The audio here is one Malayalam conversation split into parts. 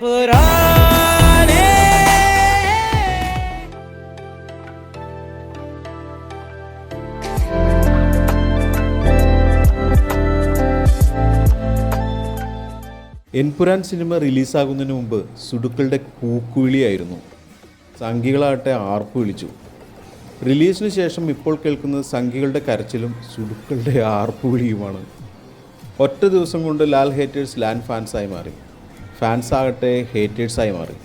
എമ്പുരാനേ എൻപുരാൻ സിനിമ റിലീസാകുന്നതിന് മുമ്പ് സുടുക്കളുടെ കൂക്കുവിളിയായിരുന്നു. സംഘികളാകട്ടെ ആർപ്പ് വിളിച്ചു. റിലീസിന് ശേഷം ഇപ്പോൾ കേൾക്കുന്നത് സംഘികളുടെ കരച്ചിലും സുടുക്കളുടെ ആർപ്പ് വിളിയുമാണ് ഒറ്റ ദിവസം കൊണ്ട് ലാൽ ഹേറ്റേഴ്സ് ലാൻഡ് ഫാൻസായി മാറി. ഫാൻസ് ആകട്ടെ ഹേറ്റേഴ്സായി മാറി.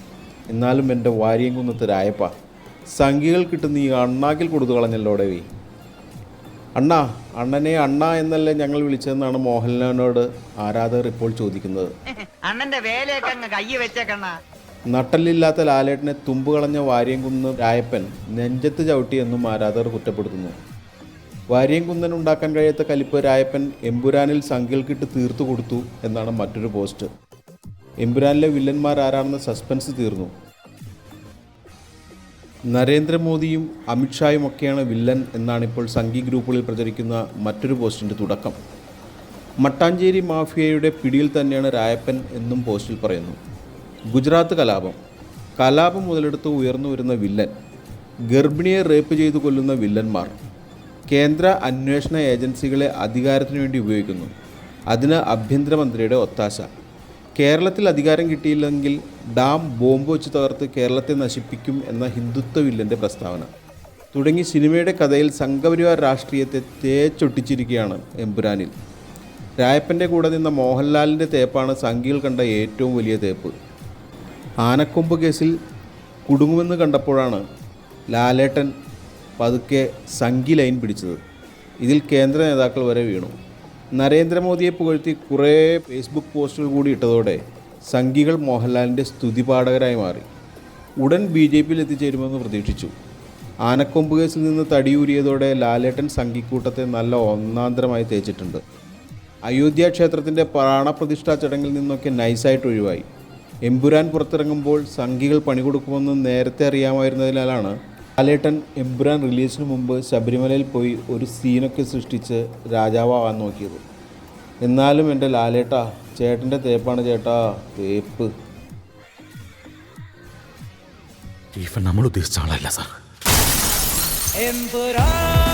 എന്നാലും എന്റെ വാരിയംകുന്നത്ത് രായപ്പ സംഖ്യകൾ കിട്ടുന്ന ഈ അണ്ണാക്കിൽ കൊടുത്തു കളഞ്ഞല്ലോടെ വി. അണ്ണാ അണ്ണനെ അണ്ണ എന്നല്ലേ ഞങ്ങൾ വിളിച്ചതെന്നാണ് മോഹൻലാലിനോട് ആരാധകർ ഇപ്പോൾ ചോദിക്കുന്നത്. അണ്ണന്റെ നട്ടല്ലില്ലാത്ത ലാലേട്ടനെ തുമ്പ് കളഞ്ഞ വാര്യംകുന്ന് രായപ്പൻ നെഞ്ചത്ത് ചവിട്ടി എന്നും ആരാധകർ കുറ്റപ്പെടുത്തുന്നു. വാര്യംകുന്നൻ ഉണ്ടാക്കാൻ കഴിയാത്ത കലിപ്പ് രായപ്പൻ എമ്പുരാനിൽ സംഖ്യകൾക്കിട്ട് തീർത്തു കൊടുത്തു എന്നാണ് മറ്റൊരു പോസ്റ്റ്. എമ്പുരാനിലെ വില്ലന്മാർ ആരാണെന്ന് സസ്പെൻസ് തീർന്നു. നരേന്ദ്രമോദിയും അമിത്ഷായും ഒക്കെയാണ് വില്ലൻ എന്നാണ് ഇപ്പോൾ സംഘി ഗ്രൂപ്പുകളിൽ പ്രചരിക്കുന്ന മറ്റൊരു പോസ്റ്റിന്റെ തുടക്കം. മട്ടാഞ്ചേരി മാഫിയയുടെ പിടിയിൽ തന്നെയാണ് രായപ്പൻ എന്നും പോസ്റ്റിൽ പറയുന്നു. ഗുജറാത്ത് കലാപം. കലാപം മുതലെടുത്ത് ഉയർന്നു വരുന്ന വില്ലൻ. ഗർഭിണിയെ റേപ്പ് ചെയ്തു കൊല്ലുന്ന വില്ലന്മാർ. കേന്ദ്ര അന്വേഷണ ഏജൻസികളെ അധികാരത്തിനു വേണ്ടി ഉപയോഗിക്കുന്നു. അതിന് ആഭ്യന്തരമന്ത്രിയുടെ ഒത്താശ. കേരളത്തിൽ അധികാരം കിട്ടിയില്ലെങ്കിൽ ഡാം ബോംബ് വെച്ച് തകർത്ത് കേരളത്തെ നശിപ്പിക്കും എന്ന ഹിന്ദുത്വ വില്ലന്റെ പ്രസ്താവന. തുടങ്ങി സിനിമയുടെ കഥയിൽ സംഘപരിവാർ രാഷ്ട്രീയത്തെ തേച്ചൊട്ടിച്ചിരിക്കുകയാണ് എമ്പുരാനിൽ. രായപ്പന്റെ കൂടെ നിന്ന മോഹൻലാലിന്റെ തേപ്പാണ് സംഘികൾ കണ്ട ഏറ്റവും വലിയ തേപ്പ്. ആനക്കൊമ്പ് കേസിൽ കുടുങ്ങുമെന്ന് കണ്ടപ്പോഴാണ് ലാലേട്ടൻ പതുക്കെ സംഘി ലൈൻ പിടിച്ചത്. ഇതിൽ കേന്ദ്ര നേതാക്കൾ വരെ വീണു. നരേന്ദ്രമോദിയെ പുകഴ്ത്തി കുറേ ഫേസ്ബുക്ക് പോസ്റ്റുകൾ കൂടി ഇട്ടതോടെ സംഘികൾ മോഹൻലാലിന്റെ സ്തുതിപാഠകരായി മാറി. ഉടൻ ബി ജെ പിയിൽ എത്തിച്ചേരുമെന്ന് പ്രതീക്ഷിച്ചു. ആനക്കൊമ്പ് കേസിൽ നിന്ന് തടിയൂരിയതോടെ ലാലേട്ടൻ സംഘിക്കൂട്ടത്തെ നല്ല ഒന്നാന്തരമായി തേച്ചിട്ടുണ്ട്. അയോധ്യ ക്ഷേത്രത്തിന്റെ പ്രാണപ്രതിഷ്ഠാ ചടങ്ങിൽ നിന്നൊക്കെ നൈസായിട്ട് ഒഴിവായി. എമ്പുരാൻ പുറത്തിറങ്ങുമ്പോൾ സംഘികൾ പണി കൊടുക്കുമെന്ന് നേരത്തെ അറിയാമായിരുന്നതിനാലാണ് ലാലേട്ടൻ എംബ്രാൻ റിലീസിന് മുമ്പ് ശബരിമലയിൽ പോയി ഒരു സീനൊക്കെ സൃഷ്ടിച്ച് രാജാവാകാൻ നോക്കിയത്. എന്നാലും എന്റെ ലാലേട്ടാ ചേട്ടന്റെ തേപ്പാണ് ചേട്ടാ തേപ്പ്. നമ്മൾ ഉദ്ദേശിച്ച ആളല്ല സാർ. എമ്പുരാനേ